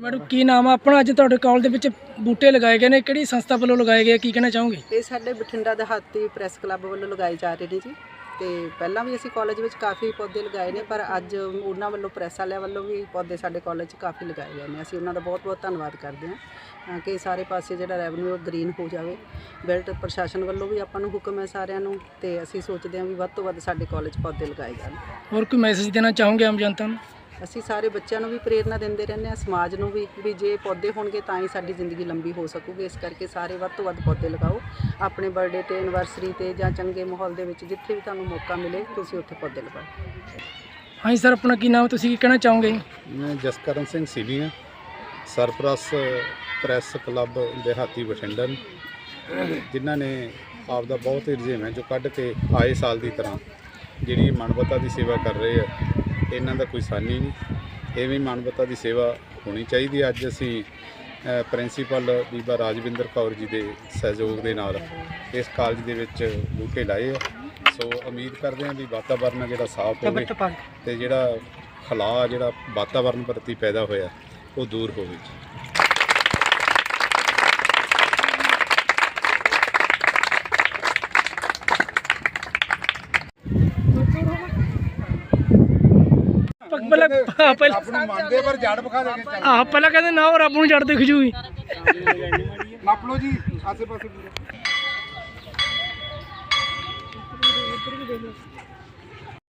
Madam ਕੀ ਨਾਮ ਆ? ਆਪਣਾ ਅੱਜ ਤੁਹਾਡੇ ਕਾਲ ਦੇ ਵਿੱਚ ਬੂਟੇ ਲਗਾਏ ਗਏ ਨੇ। ਕਿਹੜੀ ਸੰਸਥਾ ਵੱਲੋਂ ਲਗਾਏ ਗਏ ਕੀ ਕਹਿਣਾ ਚਾਹੋਗੇ? ਇਹ ਸਾਡੇ ਬਠਿੰਡਾ ਦੇ ਹਾਤੀ ਪ੍ਰੈਸ ਕਲੱਬ ਵੱਲੋਂ ਲਗਾਏ ਜਾ ਰਹੇ ਨੇ ਜੀ। ਤੇ ਪਹਿਲਾਂ ਵੀ ਅਸੀਂ ਕਾਲਜ ਵਿੱਚ ਕਾਫੀ ਪੌਦੇ ਲਗਾਏ ਨੇ, ਪਰ ਅੱਜ ਉਹਨਾਂ ਵੱਲੋਂ, ਪ੍ਰੈਸ ਵਾਲਿਆਂ ਵੱਲੋਂ ਵੀ ਪੌਦੇ ਸਾਡੇ ਕਾਲਜ 'ਚ ਕਾਫੀ ਲਗਾਏ ਗਏ ਨੇ। ਅਸੀਂ ਉਹਨਾਂ ਦਾ ਬਹੁਤ-ਬਹੁਤ ਧੰਨਵਾਦ ਕਰਦੇ ਹਾਂ, ਤਾਂ ਕਿ ਸਾਰੇ ਪਾਸੇ ਜਿਹੜਾ ਰੈਵਨਿਊ ਗ੍ਰੀਨ ਹੋ ਜਾਵੇ। ਬਿਲਟ ਪ੍ਰਸ਼ਾਸਨ ਵੱਲੋਂ ਵੀ ਆਪਾਂ ਨੂੰ ਹੁਕਮ ਹੈ ਸਾਰਿਆਂ ਨੂੰ, ਤੇ ਅਸੀਂ ਸੋਚਦੇ ਹਾਂ ਵੀ ਵੱਧ ਤੋਂ ਵੱਧ ਸਾਡੇ ਕਾਲਜ ਪੌਦੇ ਲਗਾਏ ਜਾਣ। ਹੋਰ ਕੋਈ ਮੈਸੇਜ ਦੇਣਾ ਚਾਹੋਗੇ ਆਮ ਜਨਤਾ ਨੂੰ? ਅਸੀਂ ਸਾਰੇ ਬੱਚਿਆਂ ਨੂੰ ਵੀ ਪ੍ਰੇਰਨਾ ਦਿੰਦੇ ਰਹਿੰਦੇ ਹਾਂ ਸਮਾਜ ਨੂੰ ਵੀ ਵੀ ਜੇ ਪੌਦੇ ਹੋਣਗੇ ਤਾਂ ਹੀ ਸਾਡੀ ਜ਼ਿੰਦਗੀ ਲੰਬੀ ਹੋ ਸਕੂਗੀ। ਇਸ ਕਰਕੇ ਸਾਰੇ ਵੱਧ ਤੋਂ ਵੱਧ ਪੌਦੇ ਲਗਾਓ। ਆਪਣੇ ਬਰਥਡੇ ਤੇ ਐਨਵਰਸਰੀ ਤੇ ਜਾਂ ਚੰਗੇ ਮਾਹੌਲ ਦੇ ਵਿੱਚ ਜਿੱਥੇ ਵੀ ਤੁਹਾਨੂੰ ਮੌਕਾ ਮਿਲੇ ਤੁਸੀਂ ਉੱਥੇ ਪੌਦੇ ਲਗਾਓ। ਹਾਂਜੀ ਸਰ ਆਪਣਾ ਕੀ ਨਾਮ ਤੁਸੀਂ ਕੀ ਕਹਿਣਾ ਚਾਹੋਗੇ? ਮੈਂ ਜਸਕਰਨ ਸਿੰਘ ਸੀਵੀ ਹਾਂ। ਸਰਪ੍ਰਸ ਪ੍ਰੈਸ ਕਲੱਬ ਦਿਹਾਤੀ ਬਠਿੰਡਾ ਨੂੰ ਜਿਨ੍ਹਾਂ ਨੇ ਆਪ ਦਾ ਬਹੁਤ ਹੀ ਰੁਝੇਵਾਂ ਜੋ ਕੱਢ ਕੇ ਆਏ ਸਾਲ ਦੀ ਤਰ੍ਹਾਂ ਜਿਹੜੀ ਮਾਨਵਤਾ ਦੀ ਸੇਵਾ ਕਰ ਰਹੇ ਆ। ਇਹਨਾਂ ਦਾ ਕੋਈ ਸਾਨੀ ਨਹੀਂ। ਐਵੇਂ ਮਾਨਵਤਾ ਦੀ ਸੇਵਾ ਹੋਣੀ ਚਾਹੀਦੀ ਹੈ। ਅੱਜ ਅਸੀਂ ਪ੍ਰਿੰਸੀਪਲ ਬੀਬਾ ਰਾਜਵਿੰਦਰ ਕੌਰ ਜੀ ਦੇ ਸਹਿਯੋਗ ਦੇ ਨਾਲ ਇਸ ਕਾਲਜ ਦੇ ਵਿੱਚ ਬੂਟੇ ਲਾਏ ਆ। ਸੋ ਉਮੀਦ ਕਰਦੇ ਹਾਂ ਵੀ ਵਾਤਾਵਰਨ ਜਿਹੜਾ ਸਾਫ਼ ਹੋਵੇ ਤੇ ਜਿਹੜਾ ਖਲਾ ਜਿਹੜਾ ਵਾਤਾਵਰਨ ਪ੍ਰਤੀ ਪੈਦਾ ਹੋਇਆ ਉਹ ਦੂਰ ਹੋਵੇ। ਪਹਿਲਾਂ ਹਾਂ, ਪਹਿਲਾਂ ਆਪ ਨੂੰ ਮੰਨਦੇ ਪਰ ਜੜ ਵਿਖਾ ਦੇਗੇ ਚੱਲ ਆਹ ਪਹਿਲਾਂ ਕਹਿੰਦੇ ਨਾ ਉਹ ਰੱਬ ਨੂੰ ਜੜ ਦਿਖ ਜੂਗੀ। ਨੱਪ ਲਓ ਜੀ ਆਸੇ ਪਾਸੇ ਪੂਰਾ